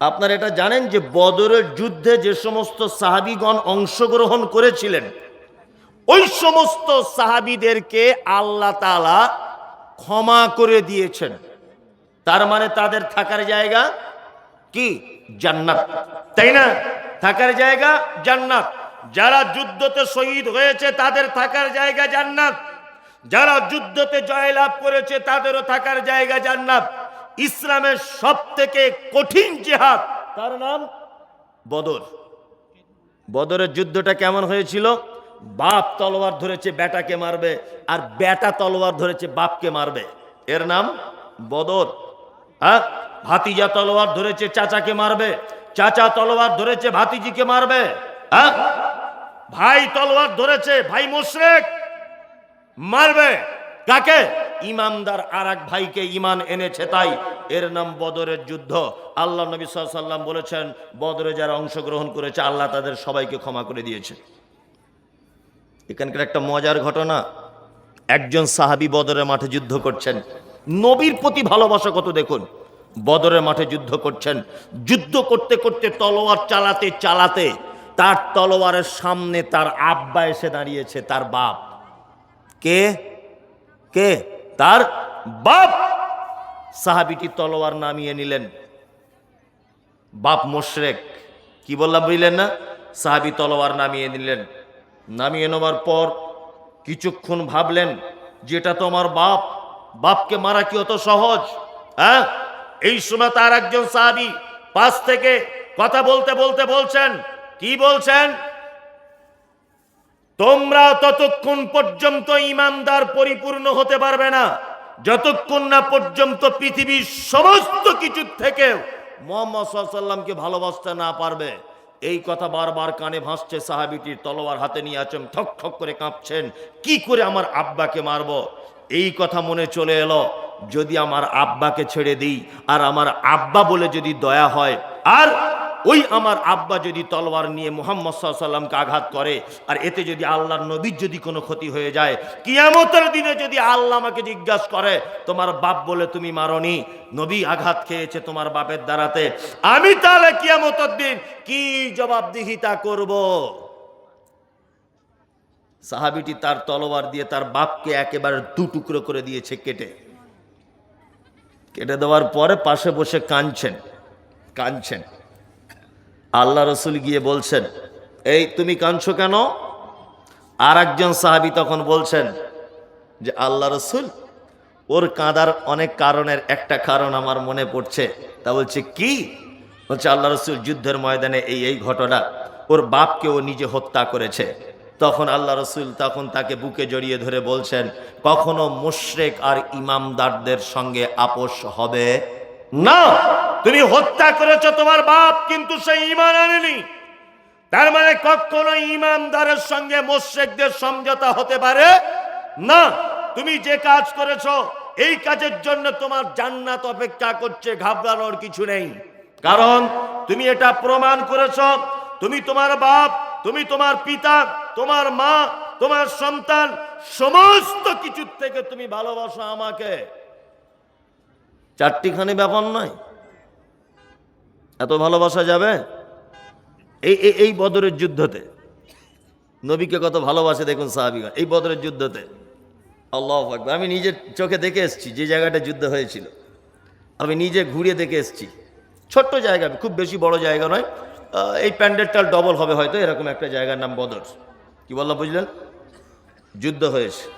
আপনারা এটা জানেন যে বদরের যুদ্ধে যে সমস্ত সাহাবিগণ অংশগ্রহণ করেছিলেন, ওই সমস্ত সাহাবিদেরকে আল্লাহ তাআলা ক্ষমা করে দিয়েছেন। তার মানে তাদের থাকার জায়গা কি? জান্নাত। তাই না? থাকার জায়গা জান্নাত। যারা যুদ্ধতে শহীদ হয়েছে, তাদের থাকার জায়গা জান্নাত। যারা যুদ্ধতে জয়লাভ করেছে, তাদেরও থাকার জায়গা জান্নাত। ইসলামের সব থেকে কঠিন জেহাদ। তার নাম বদর। বদরের যুদ্ধটা কেমন হয়েছিল? বাপ তলোয়ার ধরেছে, বেটাকে মারবে, আর বেটা তলোয়ার ধরেছে, বাপকে মারবে। এর নাম বদর। হ্যাঁ? ভাতিজা তলোয়ার ধরেছে, চাচাকে মারবে। চাচা তলোয়ার ধরেছে, ভাতিজিকে মারবে। হ্যাঁ? ভাই তলোয়ার ধরেছে, ভাই মুশরেক মারবে। কাকে? ইমানদার আর এক ভাইকে ইমান এনেছে তাই। এর নাম বদরের যুদ্ধ। আল্লাহ নবী সাল্লাম বলেছেন, বদরে যারা অংশগ্রহণ করেছে, আল্লাহ তাদের সবাইকে ক্ষমা করে দিয়েছে। এখানকার একটা মজার ঘটনা, একজন সাহাবি বদরের মাঠে যুদ্ধ করছেন। নবীর প্রতি ভালোবাসা কত দেখুন? বদরের মাঠে যুদ্ধ করছেন। যুদ্ধ করতে করতে তলোয়ার চালাতে চালাতে তার তলোয়ারের সামনে তার আব্বা এসে দাঁড়িয়েছে, তার বাপ। কে? কে? তার বাপ। সাহাবিটি তলোয়ার নামিয়ে নিলেন। বাপ মোশরেক। কি বললাম বুঝলেন না? সাহাবি তলোয়ার নামিয়ে নিলেন। নামিয়ে নেওয়ার পর কিছুক্ষণ ভাবলেন, যেটা তো আমার বাপ। বাপকে মারা কি অত সহজ? হ্যাঁ? এই সময় তার একজন সাহাবি পাশ থেকে কথা বলতে বলতে বলছেন। কি বলছেন? তোমরা ততক্ষণ পর্যন্ত ইমানদার পরিপূর্ণ হতে পারবে না। যতক্ষণ না পর্যন্ত পৃথিবীর সমস্ত কিছু থেকে মোহাম্মদ সাল্লামকে ভালোবাসতে না পারবে। এই কথা বারবার কানে ভাসছে, সাহাবিটির তলোয়ার হাতে নিয়ে আছেন, ঠক ঠক করে কাঁপছেন, কি করে আমার আব্বাকে মারবো? এই কথা মনে চলে এলো, যদি আমার আব্বাকে ছেড়ে দিই, আর আমার আব্বা বলে যদি দয়া হয়, আর ওই আমার আব্বা যদি তলোয়ার নিয়ে মোহাম্মদ সাল্লামকে আঘাত করে, আর এতে যদি আল্লাহর নবীর যদি কোনো ক্ষতি হয়ে যায়, কিয়ামতের দিনে যদি আল্লাহ আমাকে জিজ্ঞাসা করে, তোমার বাপ বলে তুমি মারনি, নবী আঘাত খেয়েছে তোমার বাপের দ্বারাতে, আমি তাহলে কিয়ামতের দিন কি জবাবদিহিতা করব? সাহাবিটি তার তলোয়ার দিয়ে তার বাপকে একেবারে দু টুকরো করে দিয়েছে কেটে। কেটে দেওয়ার পরে পাশে বসে কাঁদছেন কাঁদছেন। আল্লাহ রসুল গিয়ে বলছেন, এই তুমি কাঁদছো কেন? আর একজন সাহাবি তখন বলছেন যে, আল্লাহ রসুল, ওর কাঁদার অনেক কারণের একটা কারণ আমার মনে পড়ছে। তা বলছে, কি? বলছে, আল্লাহ রসুল যুদ্ধের ময়দানে এই এই ঘটনা, ওর বাপকে ও নিজে হত্যা করেছে। তখন আল্লাহ রসুল তখন তাকে বুকে জড়িয়ে ধরে বলছেন, কখনো মুশরেক আর ইমামদারদের সঙ্গে আপোষ হবে না। তুমি হত্যা করেছ তোমার বাপ, কিন্তু সেই ইমান আনেনি। তার মানে কখনো ইমানদারের সঙ্গে মোশেকদের সমঝোতা হতে পারে? না, তুমি যে কাজ করেছ, এই কাজের জন্য তোমার জান্নাত অপেক্ষা করছে, ঘাবড়ানোর কিছু নেই। কারণ তুমি এটা প্রমাণ করেছ, তুমি তোমার বাপ, তুমি তোমার পিতা, তোমার মা, তোমার সন্তান, সমস্ত কিছুর থেকে তুমি ভালোবাসো আমাকে। চারটিখানি ব্যাপার নয়। এত ভালোবাসা যাবে? এই, এই- বদরের যুদ্ধতে। নবীকে কত ভালোবাসে দেখুন সাহাবিগণ এই বদরের যুদ্ধতে। আল্লাহ আকবার। আমি নিজের চোখে দেখে এসেছি যে জায়গাটা যুদ্ধ হয়েছিল। আমি নিজে ঘুরিয়ে দেখে এসেছি। ছোট্ট জায়গা, খুব বেশি বড় জায়গা নয়। এই প্যান্ডেলটাল ডবল হবে হয়তো, এরকম একটা জায়গার নাম বদর। কি বললাম, বুঝলেন? যুদ্ধ হয়েছে।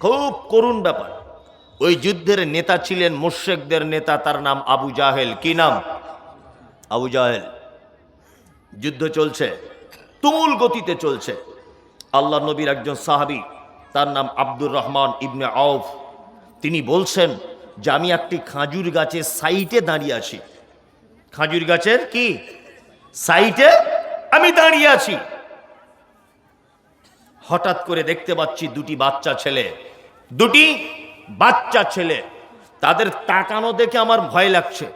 খুব করুণ ব্যাপার। ওই যুদ্ধের নেতা ছিলেন মুশেকদের নেতা, তার নাম আবু জাহেল। কি নাম? আবু জাহেল, যুদ্ধ চলছে, তুমুল গতিতে চলছে। আল্লাহ নবীর একজন সাহাবি, তার নাম আব্দুর রহমান ইবনে আউফ, তিনি বলছেন যে আমি একটি খাজুর গাছের সাইটে দাঁড়িয়ে আছি। খাজুর গাছের কি? সাইটে আমি দাঁড়িয়ে আছি। হঠাৎ করে দেখতে পাচ্ছি দুটি বাচ্চা ছেলে, দুটি বাচ্চা ছেলে। তাদের তাকানো দেখে আমার ভয় লাগছে।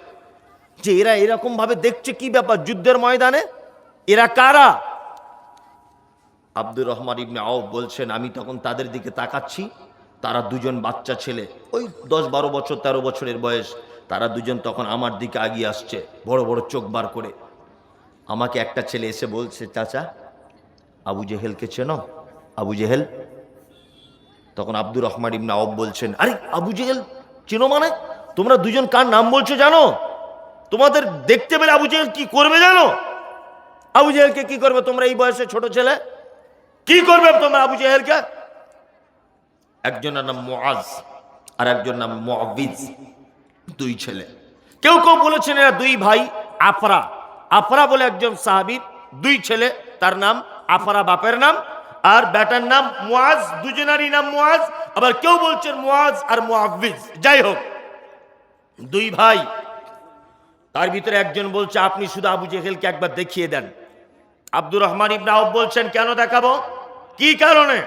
যে এরা এরকম ভাবে দেখছে কি ব্যাপার যুদ্ধের ময়দানে? এরা কারা? আব্দুর রহমান ইবনে আউফ বলছেন, আমি তখন তাদের দিকে তাকাচ্ছি। তারা দুজন বাচ্চা ছেলে। ওই দশ বারো বছর, তেরো বছরের বয়স। তারা দুজন তখন আমার দিকে আগিয়ে আসছে, বড় বড় চোখ বার করে। আমাকে একটা ছেলে এসে বলছে, চাচা, আবু জেহেলকে চেনো? আবু জেহেল? তখন আব্দুর রহমান ইবনা আউব বলছেন, আরে, আবু জেহেল চেনো মানে? তোমরা দুজন কার নাম বলছো জানো? তোমাদের দেখতে পেলে আবু জেহেল কি করবে জানো? আবু জেহেলকে কি করবে তোমরা এই বয়সে ছোট ছেলে? কি করবে তোমরা আবু জেহেলকে? একজনের নাম মোয়াজ আর একজন নাম মুআবিজ, দুই ছেলে। কেউ কেউ বলেছেন এরা দুই ভাই, আফরা। আফরা বলে একজন সাহাবীর দুই ছেলে, তার নাম আফরা বাপের নাম, আর বেটার নাম মোয়াজ দুজনারই নাম মোয়াজ আবার কেউ বলছেন মোয়াজ আর মুআবিজ। যাই হোক, দুই ভাই তার ভিতরে একজন বলছে, আপনি শুধু আবু জেহেলকে একবার দেখিয়ে দেন। আব্দুর রহমান ইবনে আউফ বলছেন, কেন দেখাবো? কি কারণে?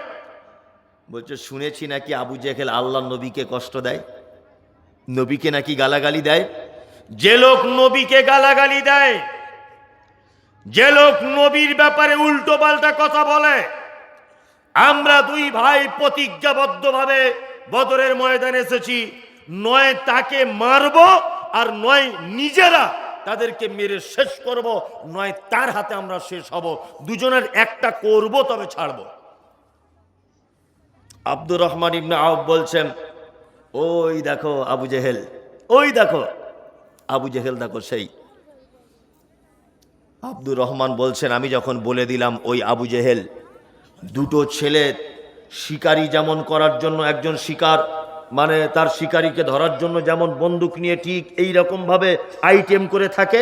বলছে, শুনেছি নাকি আবু জেহেল আল্লাহ নবীকে কষ্ট দেয়? নবীকে নাকি গালাগালি দেয়? যে লোক নবীকে গালাগালি দেয়, যে লোক নবীর ব্যাপারে উল্টো পাল্টা কথা বলে, আমরা দুই ভাই প্রতিজ্ঞাবদ্ধভাবে বদরের ময়দানে এসেছি। নয় তাকে মারব আর নয় নিজেরা তাদেরকে মেরে শেষ করব, নয় তার হাতে আমরা শেষ হব। দুজনের একটা করব, তবে ছাড়ব। আব্দুর রহমান ইবনে আউফ বলছেন, ওই দেখো আবু জেহেল, ওই দেখো আবু জেহেল দেখো সেই। আব্দুর রহমান বলছেন, আমি যখন বলে দিলাম ওই আবু জেহেল, দুটো ছেলে শিকারি যেমন করার জন্য একজন শিকার মানে তার শিকারীকে ধরার জন্য যেমন বন্দুক নিয়ে ঠিক এই রকম ভাবে আইটেম করে থাকে,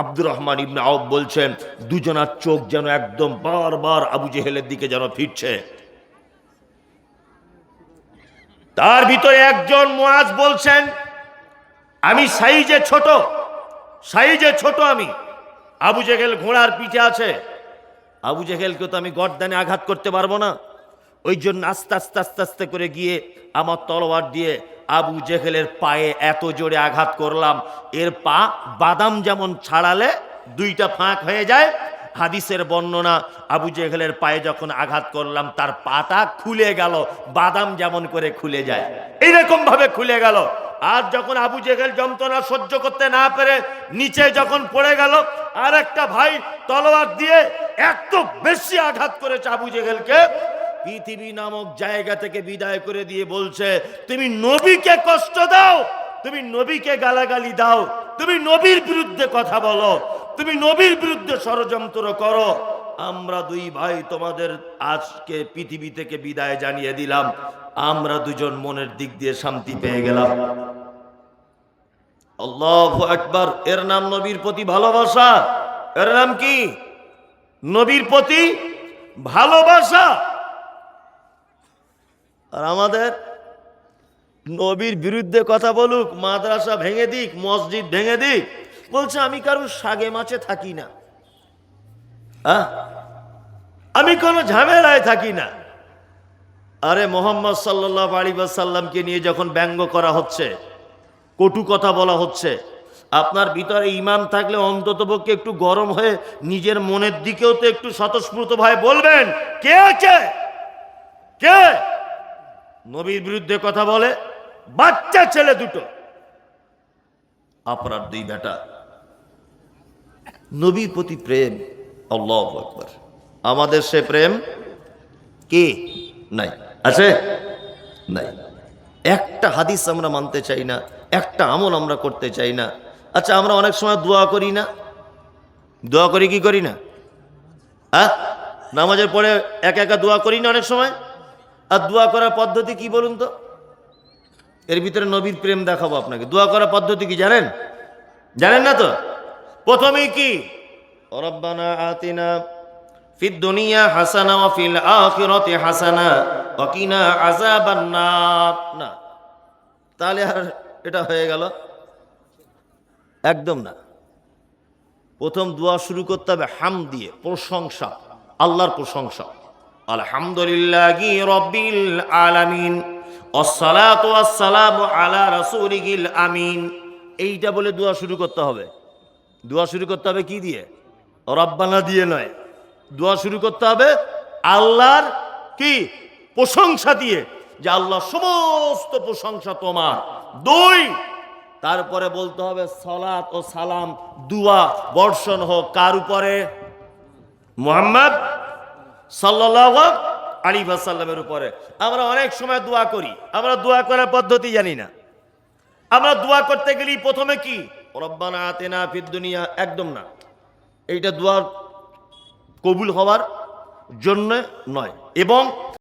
আব্দুর রহমান ইবনে আউফ বলছেন, দুজনার চোখ যেন একদম বারবার আবু জেহেলের দিকে যেন ফিরছে। তার ভিতরে একজন মোয়াজ বলছেন, আমি সাইজে ছোট সাইজে ছোট আমি, আবু জেহেল ঘোড়ার পিঠে আছে, আবু জেহেলকে তো আমি গর্দানে আঘাত করতে পারব না। ওই জন্য আস্তে আস্তে আস্তে আস্তে করে গিয়ে আমার তলোয়ার দিয়ে আবু জেহেলের পায়ে এত জোরে আঘাত করলাম। এর পা বাদাম যেমন ছাড়ালে দুইটা ফাঁক হয়ে যায়, হাদিসের বর্ণনা, আবু জেহেলের পায়ে যখন আঘাত করলাম, তার পাতা খুলে গেল, বাদাম যেমন করে খুলে যায়। এইরকম ভাবে খুলে গেল। আর যখন আবু জেহেল যন্ত্রণা সহ্য করতে না পেরে নিচে যখন পড়ে গেল আর একটা ভাই তলোয়ার দিয়ে এত বেশি আঘাত করেছে আবু জেহেলকে পৃথিবী নামক জায়গা থেকে বিদায় করে দিয়ে বলছে, তুমি নবীকে কষ্ট দাও, তুমি নবীকে গালাগালি দাও, তুমি নবীর বিরুদ্ধে কথা বলো, তুমি নবীর বিরুদ্ধে ষড়যন্ত্র করো। আমরা দুই ভাই তোমাদের আজকে পৃথিবী থেকে বিদায় জানিয়ে দিলাম। আমরা দুজন মনের দিক দিয়ে শান্তি পেয়ে গেলাম। আল্লাহ একবার এর নাম নবীর প্রতি ভালোবাসা। এর নাম কি? নবীর প্রতি ভালোবাসা। আর আমাদের নবীর বিরুদ্ধে কথা বলুক, মাদ্রাসা ভেঙে দিক, মসজিদ ভেঙে দিক, বলছে, আমি কারোর সাগে মাছে থাকি না। আমি কোনো ঝামেলায় থাকি না। আরে মোহাম্মদ সাল্লাহ আলী সাল্লামকে নিয়ে যখন ব্যঙ্গ করা হচ্ছে, কটু কথা বলা হচ্ছে, আপনার ভিতরে ইমান থাকলে অন্তত পক্ষে একটু গরম হয়ে নিজের মনের দিকেও তো একটু স্বতঃস্ফূর্ত ভাই বলবেন। কে কে? কে? নবীর বিরুদ্ধে কথা বলে, বাচ্চা ছেলে দুটো। আপনার দুই বেটা। নবীর প্রতি প্রেম, আল্লাহ আকবার। আমাদের সে প্রেম কি? নাই। আছে? নাই। একটা হাদিস আমরা মানতে চাই না, একটা আমল আমরা করতে চাই না। আচ্ছা আমরা অনেক সময় দোয়া করি না। দোয়া করি কি করি না? হ্যাঁ নামাজের পরে একা একা দোয়া করি না অনেক সময়? আর দোয়া করার পদ্ধতি কি বলুন তো? এর ভিতরে নবীর প্রেম দেখাবো আপনাকে। দোয়া করার পদ্ধতি কি জানেন? জানেন না তো? প্রথমেই কি? রব্বানা আতিনা ফিদ দুনিয়া হাসানা ওয়া ফিল আখিরাতি হাসানা ওয়া কিনা আযাবান না। তাহলে আর এটা হয়ে গেল। একদম না। প্রথম দোয়া শুরু করতে হবে হাম দিয়ে, প্রশংসা, আল্লাহর প্রশংসা। আলহামদুলিল্লাহি রব্বিল আলামিন আসসালাতু ওয়াসসালামু আলা রাসূলিল আমিন। এইটা বলে দোয়া শুরু করতে হবে। দোয়া শুরু করতে হবে কি দিয়ে? রব্বানা দিয়ে নয়। দোয়া শুরু করতে হবে আল্লাহর কি? প্রশংসা দিয়ে, যে আল্লাহ সমস্ত প্রশংসা তোমার। দুই, তারপরে বলতে হবে সলাত ও সালাম, দুয়া, বর্ষণ হোক। কার উপরে? মোহাম্মদ সাল্লাহ আলী সাল্লামের উপরে। আমরা অনেক সময় দোয়া করি। আমরা দোয়া করার পদ্ধতি জানি না। আমরা দোয়া করতে গেলি প্রথমে কি? রব্বানা আতেনা দুনিয়া। একদম না। এইটা দোয়ার কবুল হওয়ার জন্য নয়। এবং